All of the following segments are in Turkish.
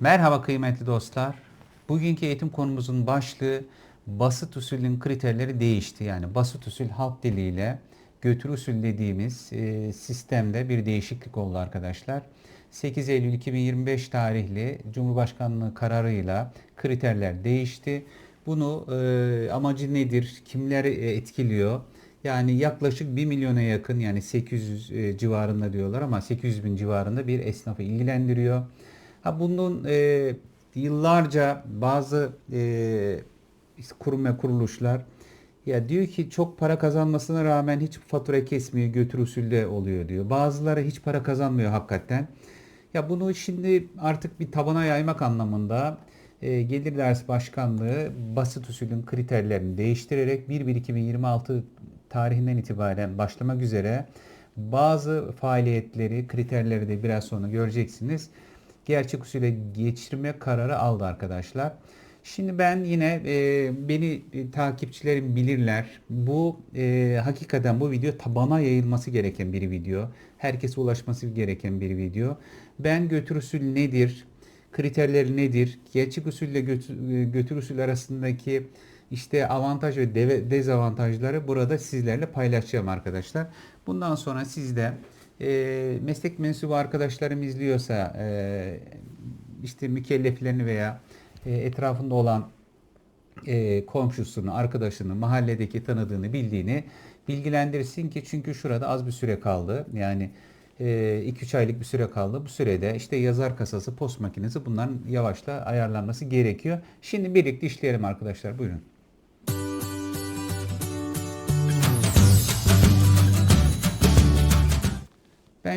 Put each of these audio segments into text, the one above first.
Merhaba kıymetli dostlar. Bugünkü eğitim konumuzun başlığı basit usulün kriterleri değişti. Yani basit usul halk diliyle götür usul dediğimiz e, sistemde bir değişiklik oldu arkadaşlar. 8 Eylül 2025 tarihli Cumhurbaşkanlığı kararıyla kriterler değişti. Bunu e, amacı nedir? Kimleri e, etkiliyor? Yani yaklaşık 1 milyona yakın yani 800 e, civarında diyorlar ama 800 bin civarında bir esnafı ilgilendiriyor. Ha bunun e, yıllarca bazı e, kurum ve kuruluşlar ya diyor ki çok para kazanmasına rağmen hiç fatura kesmiyor, götür usulde oluyor diyor. Bazıları hiç para kazanmıyor hakikaten. Ya bunu şimdi artık bir tabana yaymak anlamında e, Gelir Ders Başkanlığı basit usulün kriterlerini değiştirerek 1-1-2026 tarihinden itibaren başlamak üzere bazı faaliyetleri, kriterleri de biraz sonra göreceksiniz. Gerçek usule geçirme kararı aldı arkadaşlar. Şimdi ben yine e, beni e, takipçilerim bilirler. Bu e, hakikaten bu video tabana yayılması gereken bir video. Herkese ulaşması gereken bir video. Ben götür usul nedir? Kriterleri nedir? Gerçek usulle götür, e, götür usul arasındaki işte avantaj ve deve- dezavantajları burada sizlerle paylaşacağım arkadaşlar. Bundan sonra siz de e, meslek mensubu arkadaşlarım izliyorsa e, işte mükelleflerini veya e, etrafında olan e, komşusunu, arkadaşını, mahalledeki tanıdığını, bildiğini bilgilendirsin ki çünkü şurada az bir süre kaldı. Yani 2-3 aylık bir süre kaldı. Bu sürede işte yazar kasası, post makinesi bunların yavaşla ayarlanması gerekiyor. Şimdi birlikte işleyelim arkadaşlar. Buyurun.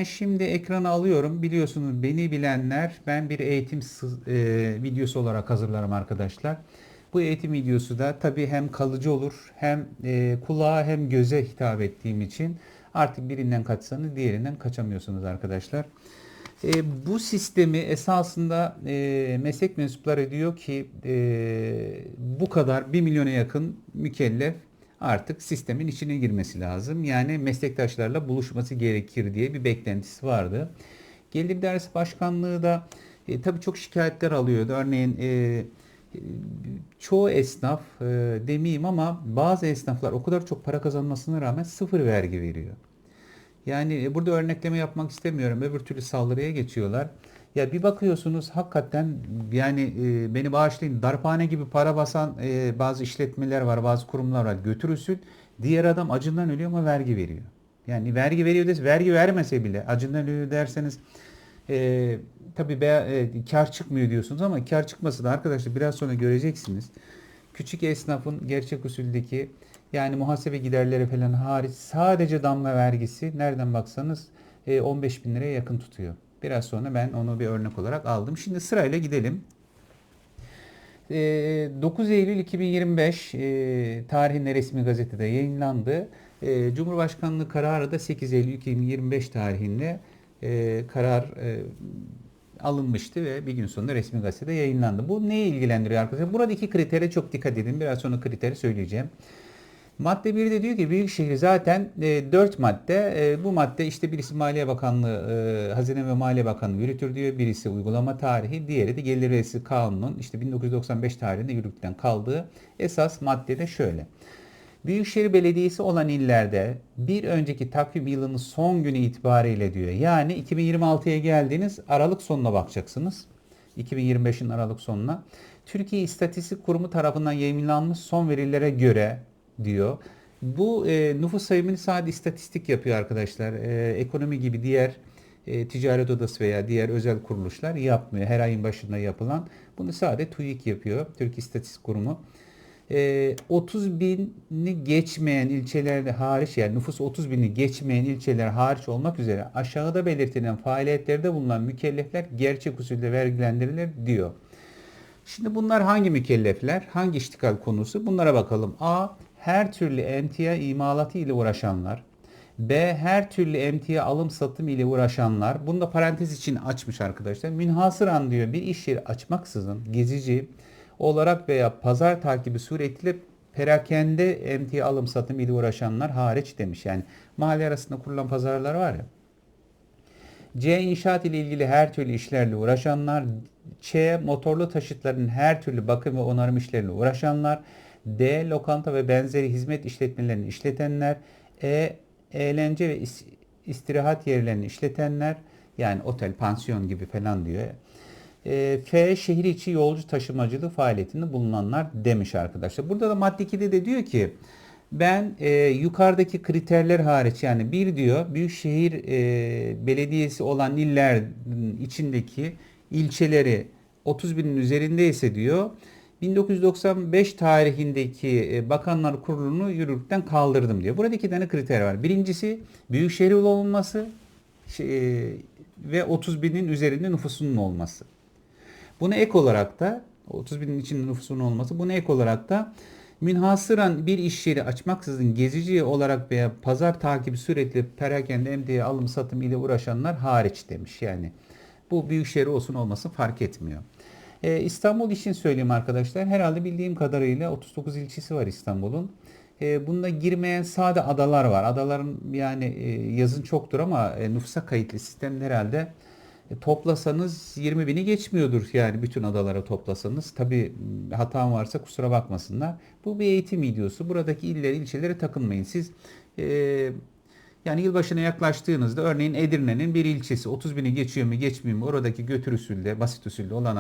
Ben şimdi ekranı alıyorum. Biliyorsunuz beni bilenler ben bir eğitim e, videosu olarak hazırlarım arkadaşlar. Bu eğitim videosu da tabii hem kalıcı olur hem e, kulağa hem göze hitap ettiğim için artık birinden kaçsanız diğerinden kaçamıyorsunuz arkadaşlar. E, bu sistemi esasında e, meslek mensupları diyor ki e, bu kadar 1 milyona yakın mükellef artık sistemin içine girmesi lazım. Yani meslektaşlarla buluşması gerekir diye bir beklentisi vardı. Gelir Dersi Başkanlığı da e, tabii çok şikayetler alıyordu. Örneğin e, çoğu esnaf e, demeyeyim ama bazı esnaflar o kadar çok para kazanmasına rağmen sıfır vergi veriyor. Yani e, burada örnekleme yapmak istemiyorum. Öbür türlü saldırıya geçiyorlar. Ya bir bakıyorsunuz hakikaten yani e, beni bağışlayın darphane gibi para basan e, bazı işletmeler var, bazı kurumlar var. Götür usul. Diğer adam acından ölüyor ama vergi veriyor. Yani vergi veriyor des vergi vermese bile acından ölüyor derseniz e, tabii be, e, kar çıkmıyor diyorsunuz ama kar çıkması da arkadaşlar biraz sonra göreceksiniz. Küçük esnafın gerçek usuldeki yani muhasebe giderleri falan hariç sadece damga vergisi nereden baksanız e, 15 bin liraya yakın tutuyor. Biraz sonra ben onu bir örnek olarak aldım. Şimdi sırayla gidelim. E, 9 Eylül 2025 e, tarihinde resmi gazetede yayınlandı. E, Cumhurbaşkanlığı kararı da 8 Eylül 2025 tarihinde e, karar e, alınmıştı ve bir gün sonra resmi gazetede yayınlandı. Bu neyi ilgilendiriyor arkadaşlar? Burada iki kritere çok dikkat edin. Biraz sonra kriteri söyleyeceğim. Madde 1'de diyor ki Büyükşehir zaten e, 4 madde. E, bu madde işte birisi Maliye Bakanlığı, e, Hazine ve Maliye Bakanlığı yürütür diyor. Birisi uygulama tarihi, diğeri de Gelir Vergisi Kanunu'nun işte 1995 tarihinde yürürlükten kaldığı esas madde de şöyle. Büyükşehir Belediyesi olan illerde bir önceki takvim yılının son günü itibariyle diyor. Yani 2026'ya geldiğiniz Aralık sonuna bakacaksınız. 2025'in Aralık sonuna. Türkiye İstatistik Kurumu tarafından yayınlanmış son verilere göre diyor. Bu e, nüfus sayımını sadece istatistik yapıyor arkadaşlar. E, ekonomi gibi diğer e, ticaret odası veya diğer özel kuruluşlar yapmıyor. Her ayın başında yapılan. Bunu sadece TÜİK yapıyor. Türkiye İstatistik Kurumu. E, 30 bini geçmeyen ilçelerde hariç yani nüfus 30 bini geçmeyen ilçeler hariç olmak üzere aşağıda belirtilen faaliyetlerde bulunan mükellefler gerçek usulde vergilendirilir diyor. Şimdi bunlar hangi mükellefler? Hangi iştikal konusu? Bunlara bakalım. A. Her türlü emtia imalatı ile uğraşanlar. B. Her türlü emtia alım satım ile uğraşanlar. Bunu da parantez için açmış arkadaşlar. Münhasıran diyor bir iş yeri açmaksızın gezici olarak veya pazar takibi suretiyle perakende emtia alım satım ile uğraşanlar hariç demiş. Yani mahalle arasında kurulan pazarlar var ya. C. inşaat ile ilgili her türlü işlerle uğraşanlar. Ç. Motorlu taşıtların her türlü bakım ve onarım işleriyle uğraşanlar. D. Lokanta ve benzeri hizmet işletmelerini işletenler. E. Eğlence ve is- istirahat yerlerini işletenler. Yani otel, pansiyon gibi falan diyor. E, F. Şehir içi yolcu taşımacılığı faaliyetinde bulunanlar demiş arkadaşlar. Burada da madde 2'de de diyor ki ben e, yukarıdaki kriterler hariç yani bir diyor büyükşehir e, belediyesi olan iller içindeki ilçeleri 30 binin üzerindeyse diyor 1995 tarihindeki e, Bakanlar Kurulu'nu yürürlükten kaldırdım diyor. Burada iki tane kriter var. Birincisi büyükşehir olması şey, e, ve 30 binin üzerinde nüfusunun olması. Buna ek olarak da 30 binin içinde nüfusunun olması. Buna ek olarak da münhasıran bir iş yeri açmaksızın gezici olarak veya pazar takibi sürekli perakende emdiye alım satım ile uğraşanlar hariç demiş. Yani bu büyük şehir olsun olmasın fark etmiyor. Ee, İstanbul için söyleyeyim arkadaşlar. Herhalde bildiğim kadarıyla 39 ilçesi var İstanbul'un. Ee, bunda girmeyen sade adalar var. Adaların yani e, yazın çoktur ama e, nüfusa kayıtlı sistemde herhalde e, toplasanız 20 bini geçmiyordur yani bütün adalara toplasanız. Tabi hatam varsa kusura bakmasınlar. Bu bir eğitim videosu. Buradaki iller ilçelere takılmayın. Siz e, yani yılbaşına yaklaştığınızda örneğin Edirne'nin bir ilçesi 30 bini geçiyor mu geçmiyor mu oradaki götür usulde basit usulde olan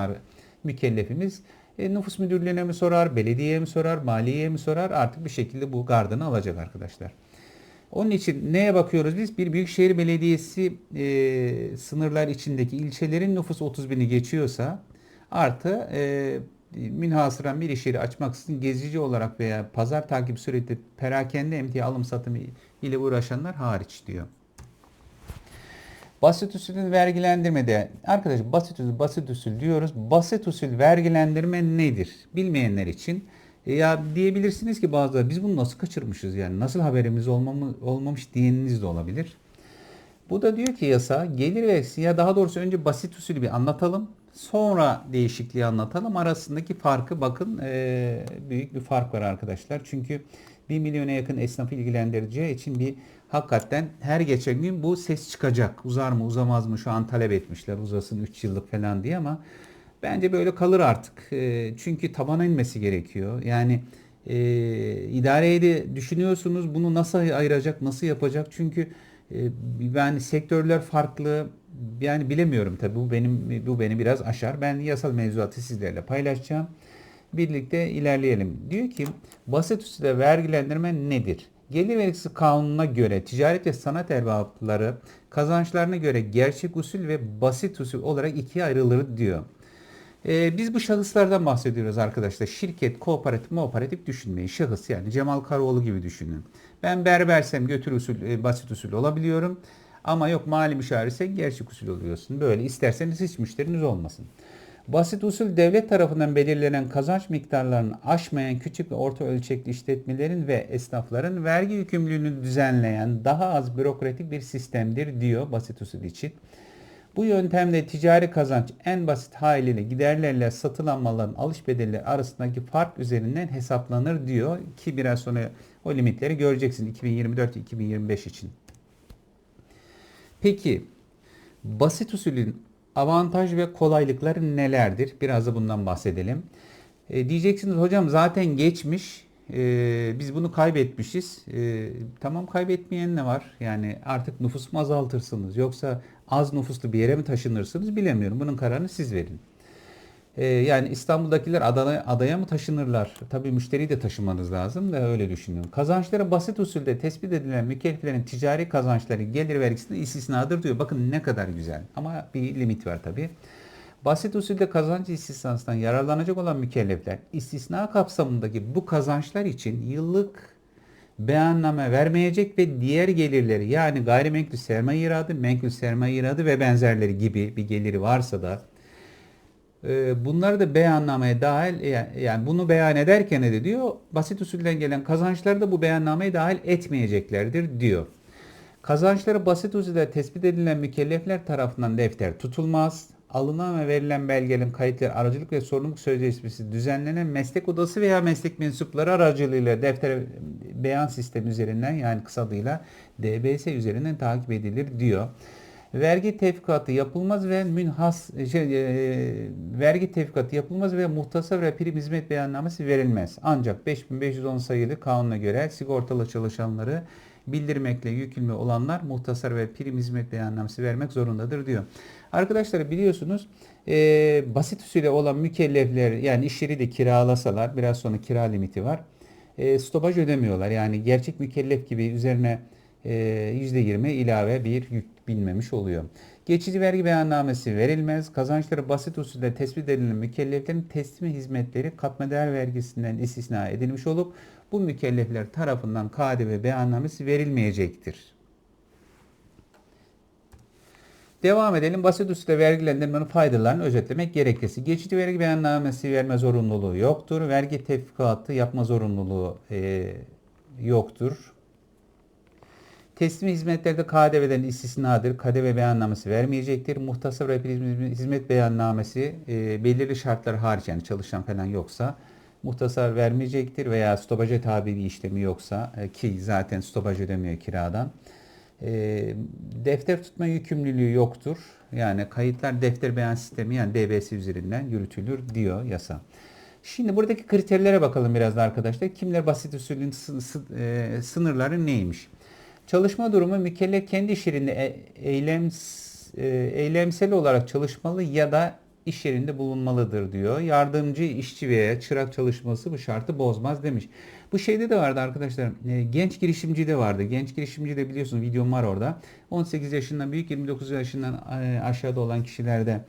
mükellefimiz e, nüfus müdürlüğüne mi sorar, belediyeye mi sorar, maliyeye mi sorar artık bir şekilde bu gardını alacak arkadaşlar. Onun için neye bakıyoruz biz? Bir Büyükşehir Belediyesi e, sınırlar içindeki ilçelerin nüfusu 30 bini geçiyorsa artı e, münhasıran bir iş yeri açmaksızın gezici olarak veya pazar takip sürekli perakende emtia alım satımı ile uğraşanlar hariç diyor. Basit usulün vergilendirmede arkadaş basit usul basit usul diyoruz. Basit usul vergilendirme nedir? Bilmeyenler için e ya diyebilirsiniz ki bazıları biz bunu nasıl kaçırmışız yani nasıl haberimiz olmamı, olmamış diyeniniz de olabilir. Bu da diyor ki yasa gelir ve ya daha doğrusu önce basit usulü bir anlatalım. Sonra değişikliği anlatalım. Arasındaki farkı bakın e, büyük bir fark var arkadaşlar. Çünkü 1 milyona yakın esnafı ilgilendireceği için bir hakikaten her geçen gün bu ses çıkacak. Uzar mı uzamaz mı şu an talep etmişler uzasın 3 yıllık falan diye ama bence böyle kalır artık. E, çünkü tabana inmesi gerekiyor. Yani e, idareyi de düşünüyorsunuz bunu nasıl ayıracak nasıl yapacak çünkü e, yani sektörler farklı yani bilemiyorum tabii bu benim bu beni biraz aşar. Ben yasal mevzuatı sizlerle paylaşacağım. Birlikte ilerleyelim. Diyor ki basit usulde vergilendirme nedir? Gelir vergisi kanununa göre ticaret ve sanat erbapları kazançlarına göre gerçek usul ve basit usul olarak ikiye ayrılır diyor. Ee, biz bu şahıslardan bahsediyoruz arkadaşlar. Şirket, kooperatif, kooperatif düşünmeyin. Şahıs yani Cemal Karaoğlu gibi düşünün. Ben berbersem götür usul, e, basit usul olabiliyorum. Ama yok mali müşavirsen gerçek usul oluyorsun. Böyle isterseniz hiç müşteriniz olmasın. Basit usul devlet tarafından belirlenen kazanç miktarlarını aşmayan küçük ve orta ölçekli işletmelerin ve esnafların vergi yükümlülüğünü düzenleyen daha az bürokratik bir sistemdir diyor basit usul için. Bu yöntemde ticari kazanç en basit haliyle giderlerle satılan malların alış bedelleri arasındaki fark üzerinden hesaplanır diyor ki biraz sonra o limitleri göreceksin 2024-2025 için. Peki basit usulün avantaj ve kolaylıkları nelerdir? Biraz da bundan bahsedelim. E, diyeceksiniz hocam zaten geçmiş. E, biz bunu kaybetmişiz. E, tamam kaybetmeyen ne var? Yani artık nüfus mu azaltırsınız yoksa az nüfuslu bir yere mi taşınırsınız bilemiyorum. Bunun kararını siz verin. Ee, yani İstanbul'dakiler adaya, adaya mı taşınırlar? Tabii müşteriyi de taşımanız lazım da öyle düşünüyorum. Kazançları basit usulde tespit edilen mükelleflerin ticari kazançları gelir vergisinde istisnadır diyor. Bakın ne kadar güzel. Ama bir limit var tabii. Basit usulde kazanç istisnasından yararlanacak olan mükellefler istisna kapsamındaki bu kazançlar için yıllık beyanname vermeyecek ve diğer gelirleri yani gayrimenkul sermaye iradı, menkul sermaye iradı ve benzerleri gibi bir geliri varsa da bunları da beyannameye dahil yani bunu beyan ederken de diyor basit usulden gelen kazançları da bu beyannameye dahil etmeyeceklerdir diyor. Kazançları basit usulde tespit edilen mükellefler tarafından defter tutulmaz. Alınan ve verilen belgelerin kayıtları aracılık ve sorumluluk sözleşmesi düzenlenen meslek odası veya meslek mensupları aracılığıyla defter beyan sistemi üzerinden yani kısa adıyla DBS üzerinden takip edilir diyor. Vergi tevkikatı yapılmaz ve münhas şey, e, vergi tevkikatı yapılmaz ve muhtasar ve prim hizmet beyannamesi verilmez. Ancak 5510 sayılı kanuna göre sigortalı çalışanları bildirmekle yükümlü olanlar muhtasar ve prim hizmet beyannamesi vermek zorundadır diyor. Arkadaşlar biliyorsunuz e, basit usulü olan mükellefler yani iş yeri de kiralasalar biraz sonra kira limiti var. E, stopaj ödemiyorlar. Yani gerçek mükellef gibi üzerine e, %20 ilave bir yük binmemiş oluyor. Geçici vergi beyannamesi verilmez. Kazançları basit usulde tespit edilen mükelleflerin teslimi hizmetleri katma değer vergisinden istisna edilmiş olup bu mükellefler tarafından KDV beyannamesi verilmeyecektir. Devam edelim. Basit usulde vergilendirmenin faydalarını özetlemek gerekirse. Geçici vergi beyannamesi verme zorunluluğu yoktur. Vergi tevkikatı yapma zorunluluğu e, yoktur. Teslim hizmetlerde KDV'den istisnadır. KDV beyannamesi vermeyecektir. Muhtasar ve hizmet beyannamesi e, belirli şartlar hariç yani çalışan falan yoksa muhtasar vermeyecektir veya stopaja tabi bir işlemi yoksa e, ki zaten stopaj ödemiyor kiradan. E, defter tutma yükümlülüğü yoktur. Yani kayıtlar defter beyan sistemi yani DBS üzerinden yürütülür diyor yasa. Şimdi buradaki kriterlere bakalım biraz da arkadaşlar. Kimler basit usulün e, sınırları neymiş? Çalışma durumu mükellef kendi iş yerinde e, e, eylemsel olarak çalışmalı ya da iş yerinde bulunmalıdır diyor. Yardımcı işçi veya çırak çalışması bu şartı bozmaz demiş. Bu şeyde de vardı arkadaşlar. E, genç girişimci de vardı. Genç girişimci de biliyorsunuz videom var orada. 18 yaşından büyük 29 yaşından aşağıda olan kişilerde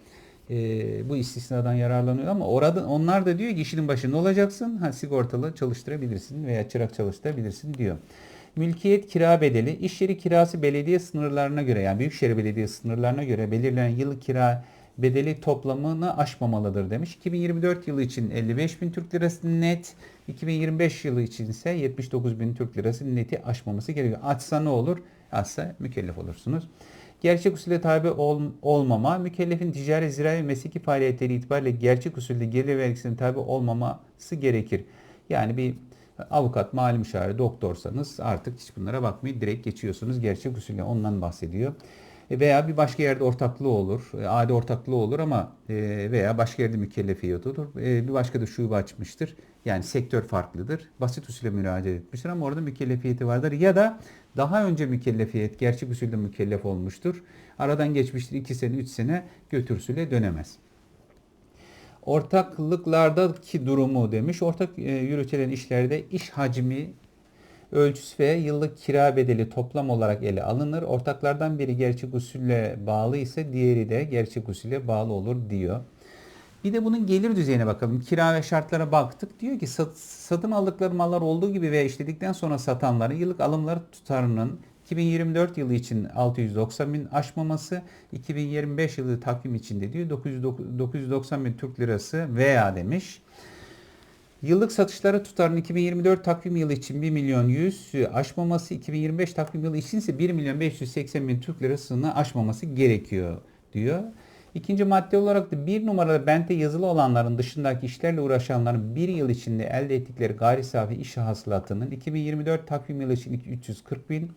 bu istisnadan yararlanıyor ama orada onlar da diyor ki işinin başında olacaksın. Ha sigortalı çalıştırabilirsin veya çırak çalıştırabilirsin diyor. Mülkiyet kira bedeli, iş yeri kirası belediye sınırlarına göre yani Büyükşehir Belediye sınırlarına göre belirlenen yıllık kira bedeli toplamını aşmamalıdır demiş. 2024 yılı için 55 bin Türk lirası net, 2025 yılı için ise 79 bin Türk lirası neti aşmaması gerekiyor. Açsa ne olur? Açsa mükellef olursunuz. Gerçek usule tabi ol, olmama, mükellefin ticari, zirai ve mesleki faaliyetleri itibariyle gerçek usulde gelir vergisine tabi olmaması gerekir. Yani bir avukat, mali müşavir, doktorsanız artık hiç bunlara bakmayın. Direkt geçiyorsunuz. Gerçek usulü ondan bahsediyor. E, veya bir başka yerde ortaklığı olur. E, adi ortaklığı olur ama e, veya başka yerde mükellefiyet olur. Bir başka da şube açmıştır. Yani sektör farklıdır. Basit usule müracaat etmiştir ama orada mükellefiyeti vardır. Ya da daha önce mükellefiyet gerçek usulde mükellef olmuştur. Aradan geçmiştir 2 sene 3 sene götürsüle dönemez. Ortaklıklardaki durumu demiş. Ortak e, yürütülen işlerde iş hacmi, ölçüsü ve yıllık kira bedeli toplam olarak ele alınır. Ortaklardan biri gerçek usulle bağlı ise diğeri de gerçek usulle bağlı olur diyor. Bir de bunun gelir düzeyine bakalım. Kira ve şartlara baktık. Diyor ki sat, satın aldıkları mallar olduğu gibi veya işledikten sonra satanların yıllık alımları tutarının 2024 yılı için 690 bin aşmaması, 2025 yılı takvim içinde diyor 990 bin Türk lirası veya demiş. Yıllık satışları tutarın 2024 takvim yılı için 1 milyon 100 aşmaması, 2025 takvim yılı için ise 1 milyon 580 bin Türk lirasını aşmaması gerekiyor diyor. İkinci madde olarak da bir numaralı bente yazılı olanların dışındaki işlerle uğraşanların bir yıl içinde elde ettikleri gayri safi iş hasılatının 2024 takvim yılı için 340 bin,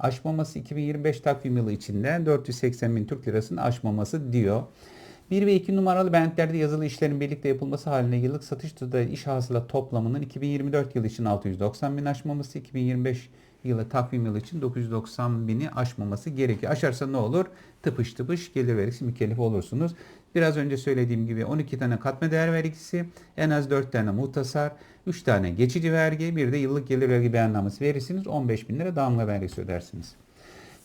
aşmaması 2025 takvim yılı içinde 480 bin Türk lirasını aşmaması diyor. 1 ve 2 numaralı bentlerde yazılı işlerin birlikte yapılması halinde yıllık satış tutarı iş hasıla toplamının 2024 yılı için 690 bin aşmaması, 2025 yılı takvim yılı için 990 bini aşmaması gerekiyor. Aşarsa ne olur? Tıpış tıpış gelir vergisi mükellef olursunuz. Biraz önce söylediğim gibi 12 tane katma değer vergisi, en az 4 tane muhtasar, 3 tane geçici vergi, bir de yıllık gelir vergi beyannamesi verirsiniz. 15 bin lira damga vergisi ödersiniz.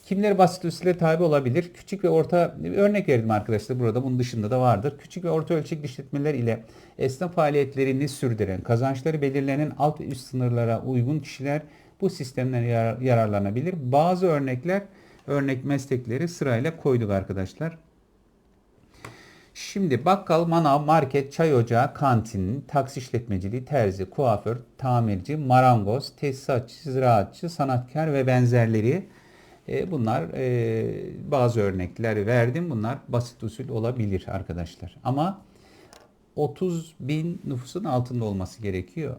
Kimler basit usule tabi olabilir? Küçük ve orta örnek verdim arkadaşlar burada bunun dışında da vardır. Küçük ve orta ölçekli işletmeler ile esnaf faaliyetlerini sürdüren, kazançları belirlenen alt ve üst sınırlara uygun kişiler bu sistemden yarar, yararlanabilir. Bazı örnekler, örnek meslekleri sırayla koyduk arkadaşlar. Şimdi bakkal, manav, market, çay ocağı, kantin, taksi işletmeciliği, terzi, kuaför, tamirci, marangoz, tesisatçı, ziraatçı, sanatkar ve benzerleri e, bunlar e, bazı örnekler verdim. Bunlar basit usul olabilir arkadaşlar. Ama 30 bin nüfusun altında olması gerekiyor.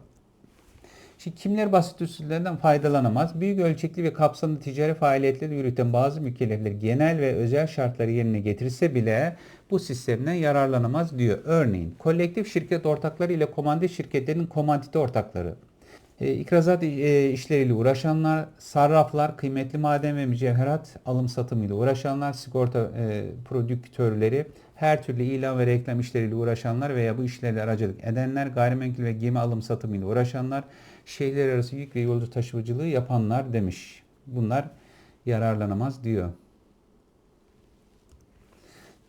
Şimdi kimler basit usullerden faydalanamaz? Büyük ölçekli ve kapsamlı ticari faaliyetleri yürüten bazı mükellefler genel ve özel şartları yerine getirse bile bu sistemden yararlanamaz diyor. Örneğin kolektif şirket ortakları ile komandit şirketlerin komandite ortakları. E, ikrazat e, işleriyle uğraşanlar, sarraflar, kıymetli maden ve mücevherat alım satımıyla uğraşanlar, sigorta e, prodüktörleri, her türlü ilan ve reklam işleriyle uğraşanlar veya bu işlerle aracılık edenler, gayrimenkul ve gemi alım satımıyla uğraşanlar, şehirler arası yük ve yolcu taşımacılığı yapanlar demiş. Bunlar yararlanamaz diyor.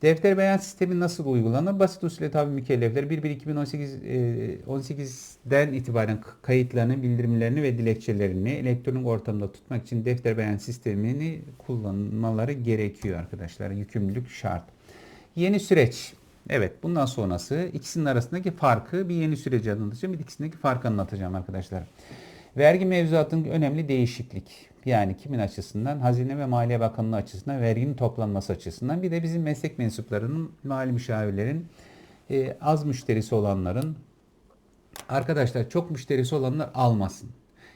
Defter beyan sistemi nasıl uygulanır? Basit usulü tabi mükellefler 1-1-2018 18'den itibaren kayıtlarını, bildirimlerini ve dilekçelerini elektronik ortamda tutmak için defter beyan sistemini kullanmaları gerekiyor arkadaşlar. Yükümlülük şart. Yeni süreç. Evet bundan sonrası ikisinin arasındaki farkı bir yeni süreci anlatacağım. Bir ikisindeki farkı anlatacağım arkadaşlar. Vergi mevzuatının önemli değişiklik. Yani kimin açısından? Hazine ve Maliye Bakanlığı açısından, verginin toplanması açısından. Bir de bizim meslek mensuplarının, mali müşavirlerin, e, az müşterisi olanların, arkadaşlar çok müşterisi olanlar almasın.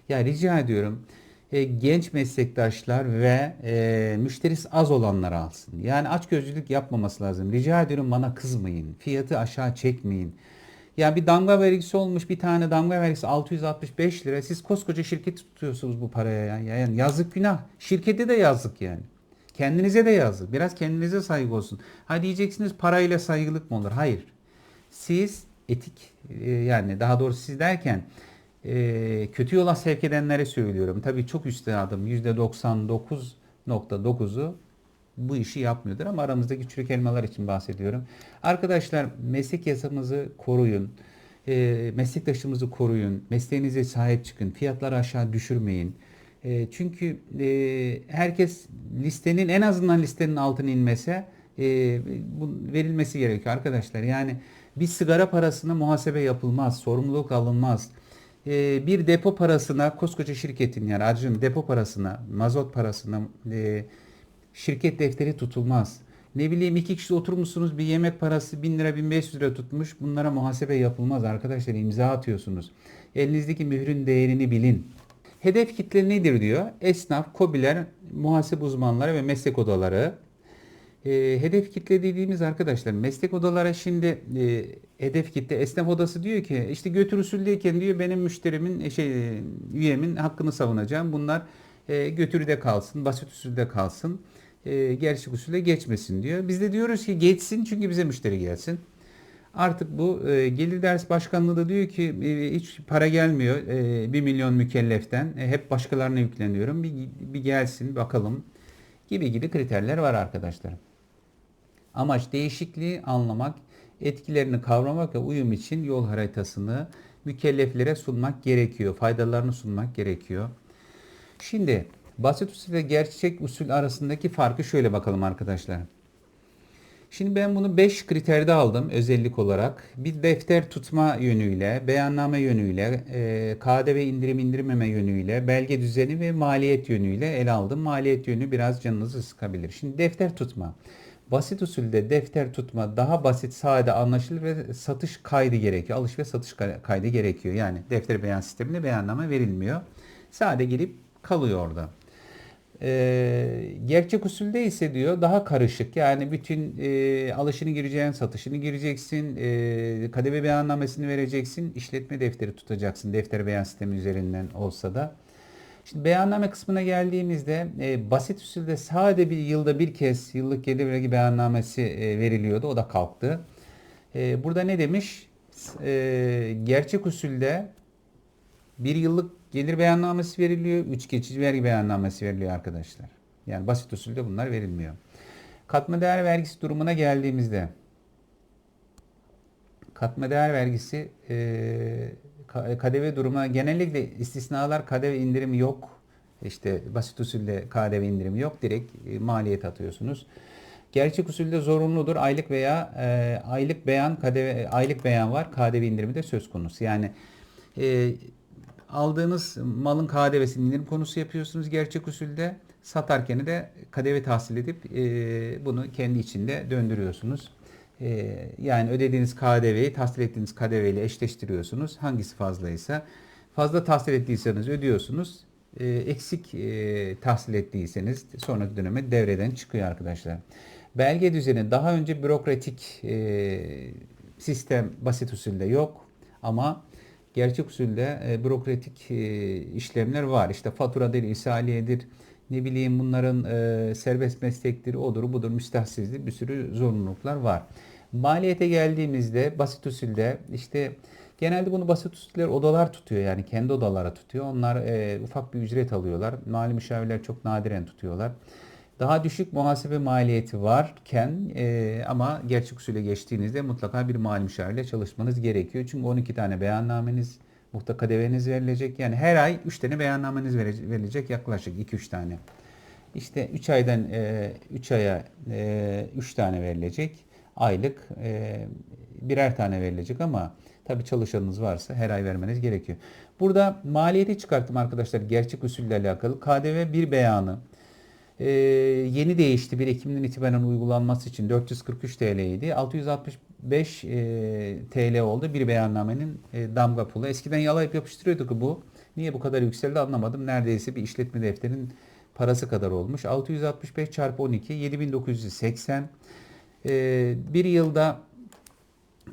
Ya rica ediyorum e, genç meslektaşlar ve e, müşterisi az olanlar alsın. Yani açgözlülük yapmaması lazım. Rica ediyorum bana kızmayın. Fiyatı aşağı çekmeyin. Ya bir damga vergisi olmuş bir tane damga vergisi 665 lira. Siz koskoca şirket tutuyorsunuz bu paraya ya. Yani yazık günah. Şirkete de yazık yani. Kendinize de yazık. Biraz kendinize saygı olsun. Ha diyeceksiniz parayla saygılık mı olur? Hayır. Siz etik e, yani daha doğrusu siz derken e, kötü yola sevk edenlere söylüyorum. Tabii çok üstadım %99.9'u bu işi yapmıyordur ama aramızdaki çürük elmalar için bahsediyorum. Arkadaşlar meslek yasamızı koruyun. E, meslektaşımızı koruyun. Mesleğinize sahip çıkın. Fiyatları aşağı düşürmeyin. E, çünkü e, herkes listenin en azından listenin altına inmese e, bu verilmesi gerekiyor arkadaşlar. Yani bir sigara parasına muhasebe yapılmaz. Sorumluluk alınmaz. E, bir depo parasına koskoca şirketin yani aracın depo parasına, mazot parasına e, şirket defteri tutulmaz. Ne bileyim iki kişi oturmuşsunuz bir yemek parası 1000 lira 1500 lira tutmuş. Bunlara muhasebe yapılmaz arkadaşlar imza atıyorsunuz. Elinizdeki mührün değerini bilin. Hedef kitle nedir diyor. Esnaf, kobiler, muhasebe uzmanları ve meslek odaları. E, hedef kitle dediğimiz arkadaşlar meslek odalara şimdi e, hedef kitle esnaf odası diyor ki işte götür usuldeyken diyor benim müşterimin e, şey e, üyemin hakkını savunacağım. Bunlar e, götürüde kalsın, basit usulde kalsın e, gerçek usule geçmesin diyor. Biz de diyoruz ki geçsin çünkü bize müşteri gelsin. Artık bu e, Gelir Ders Başkanlığı da diyor ki e, hiç para gelmiyor e, 1 milyon mükelleften. E, hep başkalarına yükleniyorum. Bir, bir gelsin bakalım gibi gibi kriterler var arkadaşlar. Amaç değişikliği anlamak, etkilerini kavramak ve uyum için yol haritasını mükelleflere sunmak gerekiyor. Faydalarını sunmak gerekiyor. Şimdi Basit usul ve gerçek usul arasındaki farkı şöyle bakalım arkadaşlar. Şimdi ben bunu 5 kriterde aldım özellik olarak. Bir defter tutma yönüyle, beyanname yönüyle, e, KDV indirim indirmeme yönüyle, belge düzeni ve maliyet yönüyle ele aldım. Maliyet yönü biraz canınızı sıkabilir. Şimdi defter tutma. Basit usulde defter tutma daha basit, sade, anlaşılır ve satış kaydı gerekiyor. Alış ve satış kaydı gerekiyor. Yani defter beyan sisteminde beyanname verilmiyor. Sade girip kalıyor orada. E, gerçek usulde ise diyor daha karışık. Yani bütün e, alışını gireceksin, satışını gireceksin, e, KDV beyannamesini vereceksin, işletme defteri tutacaksın. Defter beyan sistemi üzerinden olsa da. Şimdi beyanname kısmına geldiğimizde e, basit usulde sadece bir yılda bir kez yıllık gelir vergi beyannamesi e, veriliyordu. O da kalktı. E, burada ne demiş? E, gerçek usulde bir yıllık gelir beyannamesi veriliyor. Üç geçici vergi beyannamesi veriliyor arkadaşlar. Yani basit usulde bunlar verilmiyor. Katma değer vergisi durumuna geldiğimizde katma değer vergisi e, KDV durumuna genellikle istisnalar KDV indirimi yok. İşte basit usulde KDV indirimi yok. Direkt e, maliyet atıyorsunuz. Gerçek usulde zorunludur. Aylık veya e, aylık beyan KDV aylık beyan var. KDV indirimi de söz konusu. Yani e, aldığınız malın KDV'sini indirim konusu yapıyorsunuz gerçek usulde. Satarken de KDV tahsil edip e, bunu kendi içinde döndürüyorsunuz. E, yani ödediğiniz KDV'yi tahsil ettiğiniz KDV ile eşleştiriyorsunuz. Hangisi fazlaysa Fazla tahsil ettiyseniz ödüyorsunuz. E, eksik e, tahsil ettiyseniz sonraki döneme devreden çıkıyor arkadaşlar. Belge düzeni daha önce bürokratik e, sistem basit usulde yok ama gerçek usulde e, bürokratik işlemler var. İşte faturadır, isaliyedir, ne bileyim bunların e, serbest meslektir, odur budur, müstahsizlik bir sürü zorunluluklar var. Maliyete geldiğimizde basit usulde işte genelde bunu basit usuller odalar tutuyor yani kendi odalara tutuyor. Onlar e, ufak bir ücret alıyorlar. Mali müşavirler çok nadiren tutuyorlar. Daha düşük muhasebe maliyeti varken e, ama gerçek usule geçtiğinizde mutlaka bir mali müşavirle çalışmanız gerekiyor. Çünkü 12 tane beyannameniz, muhta kadeveniz verilecek. Yani her ay 3 tane beyannameniz verilecek yaklaşık 2-3 tane. İşte 3 aydan 3 aya 3 tane verilecek. Aylık e, birer tane verilecek ama tabii çalışanınız varsa her ay vermeniz gerekiyor. Burada maliyeti çıkarttım arkadaşlar gerçek usulle alakalı. KDV bir beyanı. Ee, yeni değişti 1 Ekim'den itibaren uygulanması için 443 TL idi. 665 e, TL oldu bir beyannamenin e, damga pulu. Eskiden yalayıp yapıştırıyorduk bu. Niye bu kadar yükseldi anlamadım. Neredeyse bir işletme defterinin parası kadar olmuş. 665 çarpı 12 7980. Ee, bir yılda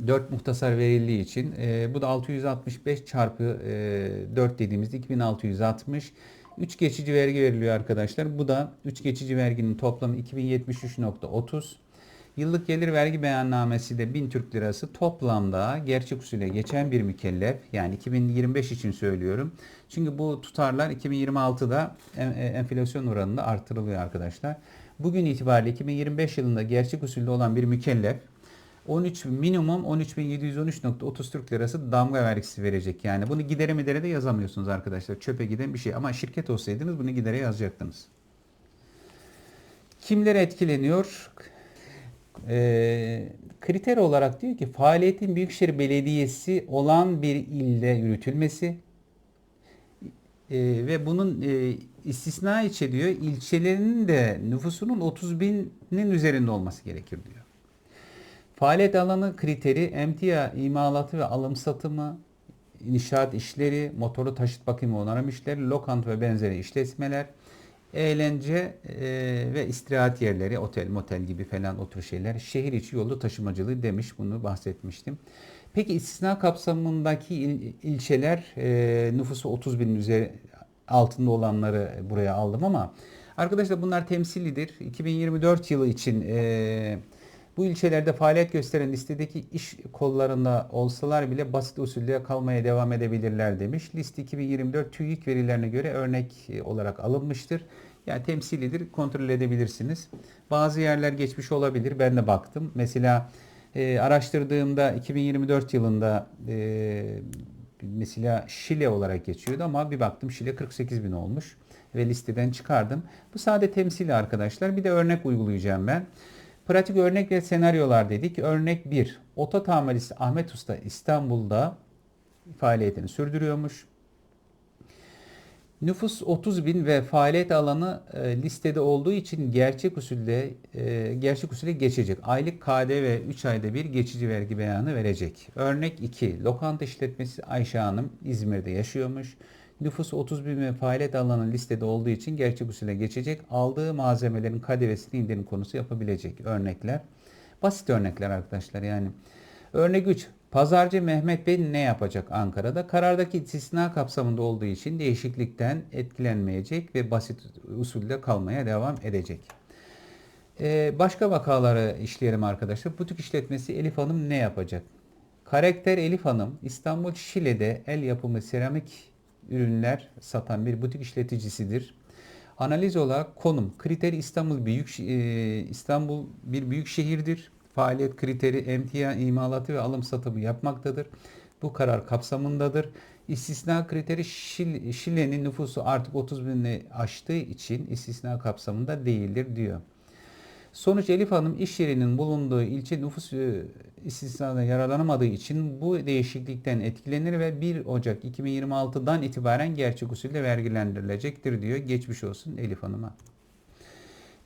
4 muhtasar verildiği için e, bu da 665 çarpı e, 4 dediğimizde 2660. 3 geçici vergi veriliyor arkadaşlar. Bu da 3 geçici verginin toplamı 2073.30. Yıllık gelir vergi beyannamesi de 1000 Türk Lirası toplamda gerçek usule geçen bir mükellef yani 2025 için söylüyorum. Çünkü bu tutarlar 2026'da en- e, enflasyon oranında artırılıyor arkadaşlar. Bugün itibariyle 2025 yılında gerçek usulde olan bir mükellef 13 minimum 13.713.30 Türk Lirası damga vergisi verecek. Yani bunu gidere midere de yazamıyorsunuz arkadaşlar. Çöpe giden bir şey. Ama şirket olsaydınız bunu gidere yazacaktınız. Kimler etkileniyor? Ee, kriter olarak diyor ki faaliyetin Büyükşehir Belediyesi olan bir ilde yürütülmesi ee, ve bunun e, istisna içe diyor ilçelerinin de nüfusunun 30 binin üzerinde olması gerekir diyor. Faaliyet alanı kriteri emtia imalatı ve alım satımı, inşaat işleri, motorlu taşıt bakımı onarım işleri, lokant ve benzeri işletmeler, eğlence e, ve istirahat yerleri, otel, motel gibi falan o tür şeyler, şehir içi yolcu taşımacılığı demiş, bunu bahsetmiştim. Peki istisna kapsamındaki il- ilçeler e, nüfusu 30 binin üzeri altında olanları buraya aldım ama arkadaşlar bunlar temsilidir. 2024 yılı için e, bu ilçelerde faaliyet gösteren listedeki iş kollarında olsalar bile basit usulle kalmaya devam edebilirler demiş. Liste 2024 TÜİK verilerine göre örnek e, olarak alınmıştır. Yani temsilidir, kontrol edebilirsiniz. Bazı yerler geçmiş olabilir. Ben de baktım. Mesela e, araştırdığımda 2024 yılında e, mesela Şile olarak geçiyordu ama bir baktım Şile 48 bin olmuş ve listeden çıkardım. Bu sade temsili arkadaşlar. Bir de örnek uygulayacağım ben. Pratik örnek ve senaryolar dedik. Örnek 1. Oto tamircisi Ahmet Usta İstanbul'da faaliyetini sürdürüyormuş. Nüfus 30 bin ve faaliyet alanı e, listede olduğu için gerçek usulde e, gerçek usule geçecek. Aylık KDV 3 ayda bir geçici vergi beyanı verecek. Örnek 2. Lokanta işletmesi Ayşe Hanım İzmir'de yaşıyormuş. Nüfusu 30 bin ve faaliyet alanı listede olduğu için gerçek usule geçecek. Aldığı malzemelerin KDV'sini indirim konusu yapabilecek örnekler. Basit örnekler arkadaşlar yani. Örnek 3. Pazarcı Mehmet Bey ne yapacak Ankara'da? Karardaki istisna kapsamında olduğu için değişiklikten etkilenmeyecek ve basit usulde kalmaya devam edecek. Ee, başka vakaları işleyelim arkadaşlar. Butik işletmesi Elif Hanım ne yapacak? Karakter Elif Hanım İstanbul Şile'de el yapımı seramik ürünler satan bir butik işleticisidir. Analiz olarak konum kriteri İstanbul büyük e, İstanbul bir büyük şehirdir. Faaliyet kriteri emtia imalatı ve alım satımı yapmaktadır. Bu karar kapsamındadır. İstisna kriteri Şil- Şile'nin nüfusu artık 30 bini aştığı için istisna kapsamında değildir diyor. Sonuç Elif Hanım iş yerinin bulunduğu ilçe nüfus e, istisnadan yararlanamadığı için bu değişiklikten etkilenir ve 1 Ocak 2026'dan itibaren gerçek usulde vergilendirilecektir diyor. Geçmiş olsun Elif Hanım'a.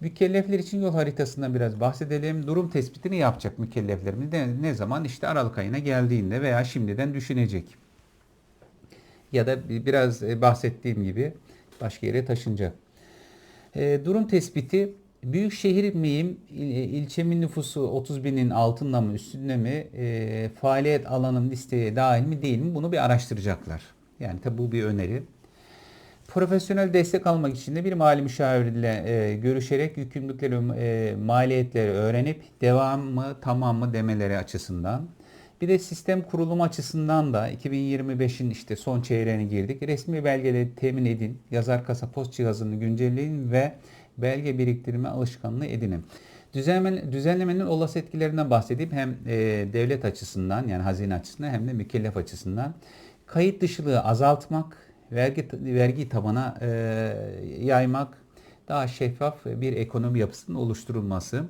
Mükellefler için yol haritasından biraz bahsedelim. Durum tespitini yapacak mükelleflerimiz ne, ne zaman? İşte Aralık ayına geldiğinde veya şimdiden düşünecek. ya da bi- biraz e, bahsettiğim gibi başka yere taşınacak. E, durum tespiti büyük şehir miyim, il- e, ilçemin nüfusu 30 binin altında mı üstünde mi, e, faaliyet alanım listeye dahil mi değil mi bunu bir araştıracaklar. Yani tabi bu bir öneri. Profesyonel destek almak için de bir mali müşavirle e, görüşerek yükümlülükleri, e, maliyetleri öğrenip devam mı tamam mı demeleri açısından. Bir de sistem kurulumu açısından da 2025'in işte son çeyreğine girdik. Resmi belgeleri temin edin. Yazar kasa post cihazını güncelleyin ve belge biriktirme alışkanlığı edinin. Düzenleme, düzenlemenin olası etkilerinden bahsedeyim. Hem e, devlet açısından yani hazine açısından hem de mükellef açısından. Kayıt dışılığı azaltmak, vergi vergi tabana e, yaymak, daha şeffaf bir ekonomi yapısının oluşturulması.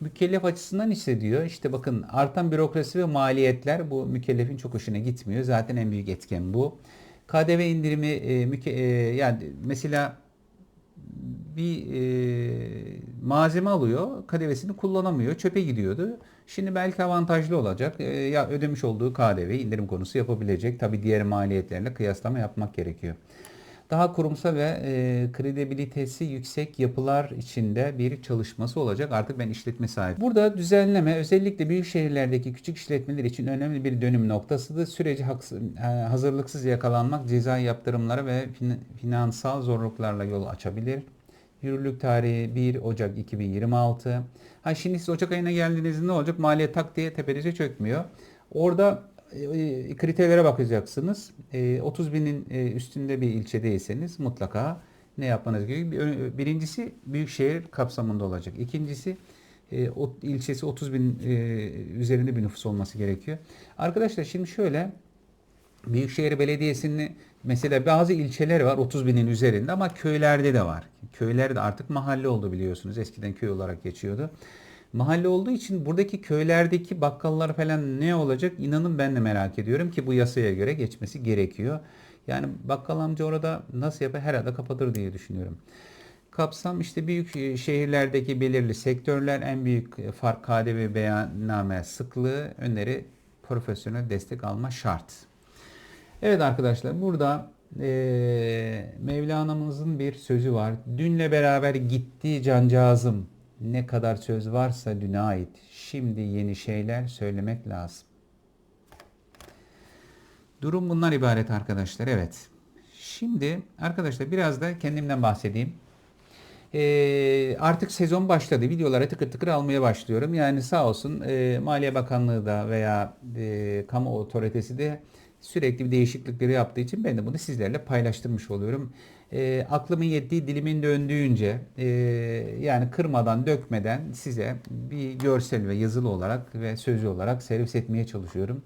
Mükellef açısından hissediyor. İşte bakın artan bürokrasi ve maliyetler bu mükellefin çok hoşuna gitmiyor. Zaten en büyük etken bu. KDV indirimi e, müke, e, yani mesela bir e, malzeme alıyor, KDV'sini kullanamıyor, çöpe gidiyordu. Şimdi belki avantajlı olacak. E, ya ödemiş olduğu KDV indirim konusu yapabilecek. Tabii diğer maliyetlerle kıyaslama yapmak gerekiyor. Daha kurumsal ve e, kredibilitesi yüksek yapılar içinde bir çalışması olacak. Artık ben işletme sahibi. Burada düzenleme özellikle büyük şehirlerdeki küçük işletmeler için önemli bir dönüm noktasıdır. Süreci e, hazırlıksız yakalanmak ceza yaptırımlara ve fin- finansal zorluklarla yol açabilir. Yürürlük tarihi 1 Ocak 2026. Ha şimdi siz Ocak ayına geldiğinizde ne olacak? Maliyet tak diye tepenize çökmüyor. Orada e, kriterlere bakacaksınız. E, 30 binin e, üstünde bir ilçedeyseniz mutlaka ne yapmanız gerekiyor? Bir- Birincisi büyükşehir kapsamında olacak. İkincisi e, o ilçesi 30 bin e, üzerinde bir nüfus olması gerekiyor. Arkadaşlar şimdi şöyle Büyükşehir Belediyesi'nin mesela bazı ilçeler var 30 binin üzerinde ama köylerde de var. Köyler de artık mahalle oldu biliyorsunuz. Eskiden köy olarak geçiyordu. Mahalle olduğu için buradaki köylerdeki bakkallar falan ne olacak inanın ben de merak ediyorum ki bu yasaya göre geçmesi gerekiyor. Yani bakkal amca orada nasıl yapar herhalde kapatır diye düşünüyorum. Kapsam işte büyük şehirlerdeki belirli sektörler en büyük fark KDV beyanname sıklığı öneri profesyonel destek alma şart. Evet arkadaşlar burada eee Mevlana'mızın bir sözü var. Dünle beraber gitti cancağızım. Ne kadar söz varsa düne ait. Şimdi yeni şeyler söylemek lazım. Durum bundan ibaret arkadaşlar. Evet. Şimdi arkadaşlar biraz da kendimden bahsedeyim. Ee, artık sezon başladı. Videolara tıkır tıkır almaya başlıyorum. Yani sağ olsun e, Maliye Bakanlığı da veya e, kamu otoritesi de sürekli bir değişiklikleri yaptığı için ben de bunu sizlerle paylaştırmış oluyorum. E, aklımın yettiği, dilimin döndüğünce e, yani kırmadan, dökmeden size bir görsel ve yazılı olarak ve sözlü olarak servis etmeye çalışıyorum.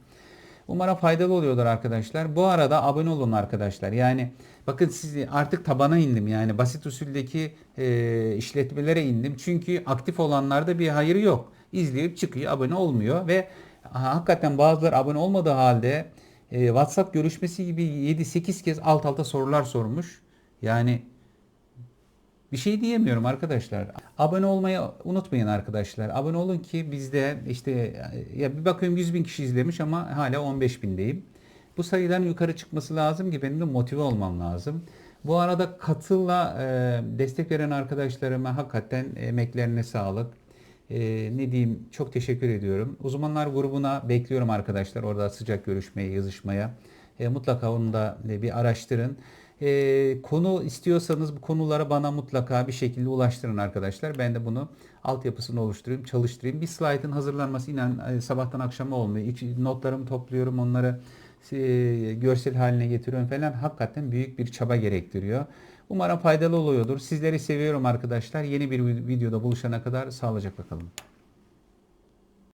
Umarım faydalı oluyorlar arkadaşlar. Bu arada abone olun arkadaşlar. Yani bakın sizi artık tabana indim. Yani basit usuldeki e, işletmelere indim. Çünkü aktif olanlarda bir hayır yok. İzleyip çıkıyor, abone olmuyor ve ha, hakikaten bazıları abone olmadığı halde e, WhatsApp görüşmesi gibi 7-8 kez alt alta sorular sormuş. Yani bir şey diyemiyorum arkadaşlar. Abone olmayı unutmayın arkadaşlar. Abone olun ki bizde işte ya bir bakıyorum 100 bin kişi izlemiş ama hala 15 bindeyim. Bu sayıların yukarı çıkması lazım ki benim de motive olmam lazım. Bu arada katılla e, destek veren arkadaşlarıma hakikaten emeklerine sağlık. E, ne diyeyim çok teşekkür ediyorum. Uzmanlar grubuna bekliyorum arkadaşlar. Orada sıcak görüşmeye, yazışmaya. E, mutlaka onu da e, bir araştırın. E, konu istiyorsanız bu konuları bana mutlaka bir şekilde ulaştırın arkadaşlar. Ben de bunu altyapısını oluşturayım, çalıştırayım. Bir slaytın hazırlanması inan e, sabahtan akşama olmuyor. İç, notlarımı topluyorum, onları e, görsel haline getiriyorum falan. Hakikaten büyük bir çaba gerektiriyor. Umarım faydalı oluyordur. Sizleri seviyorum arkadaşlar. Yeni bir videoda buluşana kadar sağlıcakla kalın.